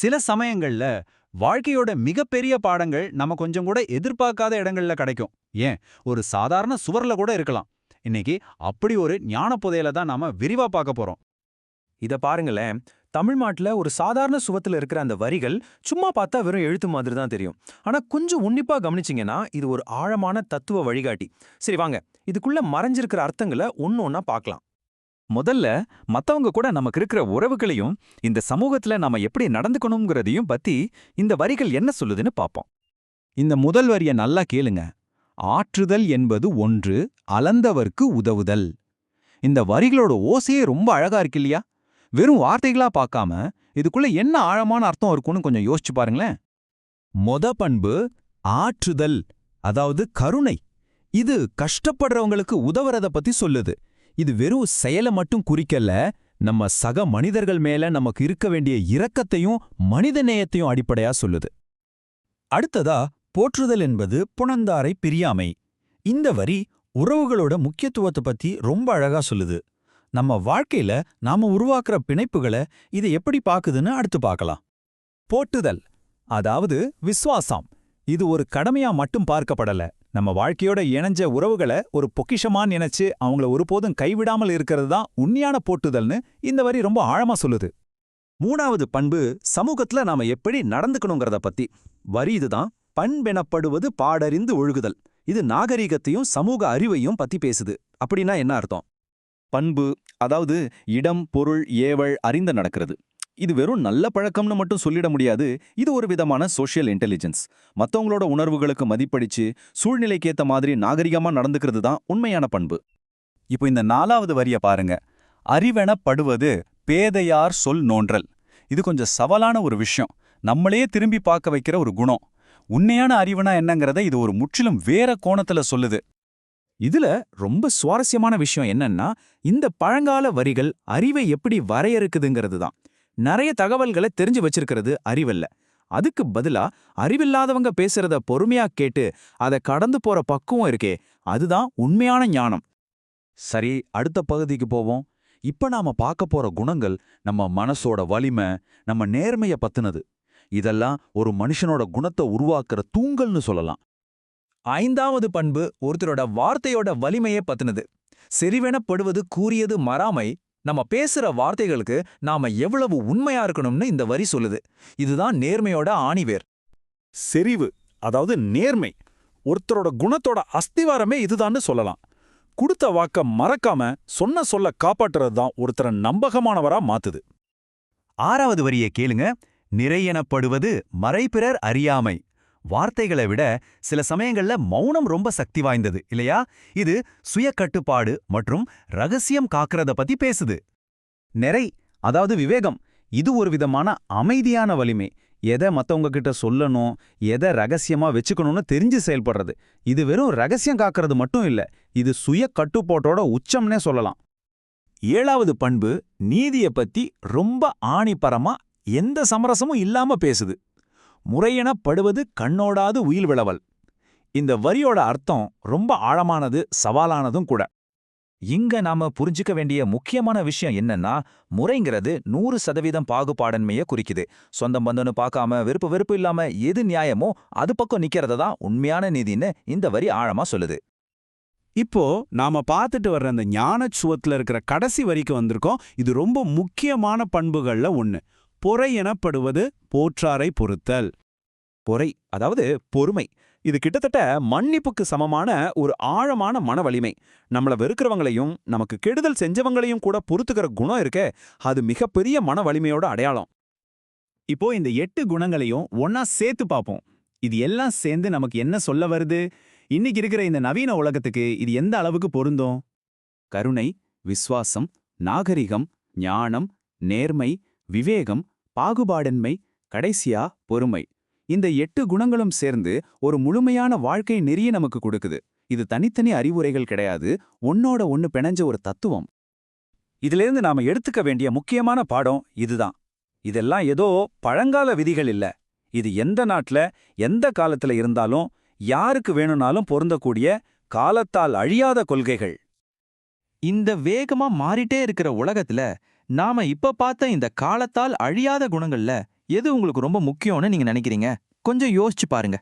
சில சமயங்கள்ல வாழ்க்கையோட மிகப்பெரிய பாடங்கள் நம்ம கொஞ்சம் கூட எதிர்பார்க்காத இடங்கள்ல கிடைக்கும். ஏன்? ஒரு சாதாரண சுவர்ல கூட இருக்கலாம். இன்னைக்கு அப்படி ஒரு ஞான புதையில தான் நாம விரிவா பார்க்க போறோம். இத பாருங்களேன். தமிழ்நாட்டுல ஒரு சாதாரண சுவத்துல இருக்கிற அந்த வரிகள் சும்மா பார்த்தா வெறும் எழுத்து மாதிரி தான் தெரியும். ஆனா கொஞ்சம் உன்னிப்பா கவனிச்சீங்கன்னா இது ஒரு ஆழமான தத்துவ வழிகாட்டி. சரி வாங்க. இதுக்குள்ள மறைஞ்சிருக்கிற அர்த்தங்களை ஒன்று ஒன்னா பார்க்கலாம். முதல்ல மத்தவங்க கூட நமக்கு இருக்கிற உறவுகளையும் இந்த சமூகத்துல நாம எப்படி நடந்துக்கணுங்கிறதையும் பத்தி இந்த வரிகள் என்ன சொல்லுதுன்னு பாப்போம். இந்த முதல் வரிய நல்லா கேளுங்க. ஆற்றுதல் என்பது ஒன்று அளந்தவர்க்கு உதவுதல். இந்த வரிகளோட ஓசையே ரொம்ப அழகா இருக்கு இல்லையா? வெறும் வார்த்தைகளா பார்க்காம இதுக்குள்ள என்ன ஆழமான அர்த்தம் இருக்கும்னு கொஞ்சம் யோசிச்சு பாருங்களேன். மொத பண்பு ஆற்றுதல் அதாவது கருணை. இது கஷ்டப்படுறவங்களுக்கு உதவுறத பத்தி சொல்லுது. இது வெறும் செயலை மட்டும் குறிக்கல நம்ம சக மனிதர்கள் மேல நமக்கு இருக்க வேண்டிய இரக்கத்தையும் மனித நேயத்தையும் அடிப்படையா சொல்லுது. அடுத்ததா போற்றுதல் என்பது புணந்தாரை பிரியாமை. இந்த வரி உறவுகளோட முக்கியத்துவத்தை பத்தி ரொம்ப அழகா சொல்லுது. நம்ம வாழ்க்கையில நாம உருவாக்குற பிணைப்புகளை இதை எப்படி பாக்குதுன்னு அடுத்து பார்க்கலாம் போற்றுதல் அதாவது விஸ்வாசம் இது ஒரு கடமையா மட்டும் பார்க்கப்படல. நம்ம வாழ்க்கையோட இணைஞ்ச உறவுகளை ஒரு பொக்கிஷமான் நினைச்சு அவங்கள ஒருபோதும் கைவிடாமல் இருக்கிறது தான் உண்மையான போட்டுதல்னு இந்த வரி ரொம்ப ஆழமா சொல்லுது. மூணாவது பண்பு சமூகத்துல நாம எப்படி நடந்துக்கணுங்கிறத பத்தி. வரி இதுதான். பண்பெனப்படுவது பாடறிந்து ஒழுகுதல். இது நாகரிகத்தையும் சமூக அறிவையும் பத்தி பேசுது. அப்படின்னா என்ன அர்த்தம்? பண்பு அதாவது இடம் பொருள் ஏவல் அறிந்து நடக்கிறது. இது வெறும் நல்ல பழக்கம்னு மட்டும் சொல்லிட முடியாது. இது ஒரு விதமான சோஷியல் இன்டெலிஜென்ஸ் மத்தவங்களோட உணர்வுகளுக்கு மதிப்படிச்சு சூழ்நிலைக்கேத்த மாதிரி நாகரிகமா நடந்துக்கிறது தான் உண்மையான பண்பு. இப்போ இந்த நாலாவது வரிய பாருங்க. அறிவெனப்படுவது பேதையார் சொல் நோன்றல். இது கொஞ்சம் சவாலான ஒரு விஷயம். நம்மளே திரும்பி பார்க்க வைக்கிற ஒரு குணம். உண்மையான அறிவுனா என்னங்கிறத இது ஒரு முற்றிலும் வேற கோணத்துல சொல்லுது. இதுல ரொம்ப சுவாரஸ்யமான விஷயம் என்னன்னா இந்த பழங்கால வரிகள் அறிவை எப்படி வரையறுக்குதுங்கிறது தான். நிறைய தகவல்களை தெரிஞ்சு வச்சிருக்கிறது அறிவல்ல. அதுக்கு பதிலா அறிவில்லாதவங்க பேசுறத பொறுமையா கேட்டு அதை கடந்து போற பக்குவம் இருக்கே அதுதான் உண்மையான ஞானம். சரி அடுத்த பகுதிக்கு போவோம். இப்ப நாம பார்க்க போற குணங்கள் நம்ம மனசோட வலிமை நம்ம நேர்மைய பத்துனது. இதெல்லாம் ஒரு மனுஷனோட குணத்தை உருவாக்குற தூங்கல்னு சொல்லலாம். ஐந்தாவது பண்பு ஒருத்தரோட வார்த்தையோட வலிமையே பத்துனது. செறிவெனப்படுவது கூறியது மறாமை நம்ம பேசுற வார்த்தைகளுக்கு நாம எவ்வளவு உண்மையா இருக்கணும்னு இந்த வரி சொல்லுது. இதுதான் நேர்மையோட ஆணிவேர். செறிவு அதாவது நேர்மை ஒருத்தரோட குணத்தோட அஸ்திவாரமே இதுதான்னு சொல்லலாம். கொடுத்த வாக்க மறக்காம சொன்ன சொல்ல காப்பாற்றுறது தான் ஒருத்தரை நம்பகமானவரா மாத்துது. ஆறாவது வரியை கேளுங்க. நிறையெனப்படுவது மறைபிறர் அறியாமை. வார்த்தைகளை விட சில சமயங்கள்ல மௌனம் ரொம்ப சக்தி வாய்ந்தது இல்லையா? இது சுய கட்டுப்பாடு மற்றும் ரகசியம் காக்கிறத பத்தி பேசுது. நிறை அதாவது விவேகம் இது ஒரு விதமான அமைதியான வலிமை. எதை மற்றவங்க கிட்ட சொல்லணும் எதை ரகசியமா வச்சுக்கணும்னு தெரிஞ்சு செயல்படுறது. இது வெறும் ரகசியம் காக்கிறது மட்டும் இல்ல இது சுய கட்டுப்பாட்டோட உச்சம்னே சொல்லலாம். ஏழாவது பண்பு நீதிய பத்தி ரொம்ப ஆணிப்பரமா எந்த சமரசமும் இல்லாம பேசுது. முறையெனப்படுவது கண்ணோடாது உயில் விளவல் இந்த வரியோட அர்த்தம் ரொம்ப ஆழமானது சவாலானதும் கூட. இங்க நாம புரிஞ்சுக்க வேண்டிய முக்கியமான விஷயம் என்னன்னா முறைங்கிறது நூறு சதவீதம் பாகுபாடன்மைய குறிக்குது. சொந்தம் பந்தனு பார்க்காம வெறுப்பு வெறுப்பு இல்லாம எது நியாயமோ அது பக்கம் நிக்கிறத தான் உண்மையான நீதின்னு இந்த வரி ஆழமா சொல்லுது. இப்போ நாம பார்த்துட்டு வர்ற அந்த ஞானச் சுவத்துல இருக்கிற கடைசி வரிக்கு வந்திருக்கோம். இது ரொம்ப முக்கியமான பண்புகள்ல ஒண்ணு. பொறை எனப்படுவது போற்றாரை பொறுத்தல். பொறை அதாவது பொறுமை. இது கிட்டத்தட்ட மன்னிப்புக்கு சமமான ஒரு ஆழமான மன வலிமை நம்மள வெறுக்கிறவங்களையும் நமக்கு கெடுதல் செஞ்சவங்களையும் கூட பொறுத்துக்கிற குணம் இருக்கே அது மிகப்பெரிய மன வலிமையோட அடையாளம். இப்போ இந்த எட்டு குணங்களையும் ஒன்னா சேர்த்து பார்ப்போம். இது எல்லாம் சேர்ந்து நமக்கு என்ன சொல்ல வருது? இன்னைக்கு இருக்கிற இந்த நவீன உலகத்துக்கு இது எந்த அளவுக்கு பொருந்தும்? கருணை விஸ்வாசம் நாகரிகம் ஞானம் நேர்மை விவேகம் பாகுபாடன்மை கடைசியா பொறுமை. இந்த எட்டு குணங்களும் சேர்ந்து ஒரு முழுமையான வாழ்க்கை நெறிய நமக்கு கொடுக்குது. இது தனித்தனி அறிவுரைகள் கிடையாது. ஒன்னோட ஒன்னு பிணைஞ்ச ஒரு தத்துவம். இதிலிருந்து நாம எடுத்துக்க வேண்டிய முக்கியமான பாடம் இதுதான். இதெல்லாம் ஏதோ பழங்கால விதிகள் இல்ல. இது எந்த நாட்டுல எந்த காலத்துல இருந்தாலும் யாருக்கு வேணும்னாலும் பொருந்தக்கூடிய காலத்தால் அழியாத கொள்கைகள். இந்த வேகமா மாறிட்டே இருக்கிற உலகத்துல நாம இப்ப பார்த்த இந்த காலத்தால் அழியாத குணங்கள்ல எது உங்களுக்கு ரொம்ப முக்கியம்னு நீங்க நினைக்கிறீங்க? கொஞ்சம் யோசிச்சு பாருங்க.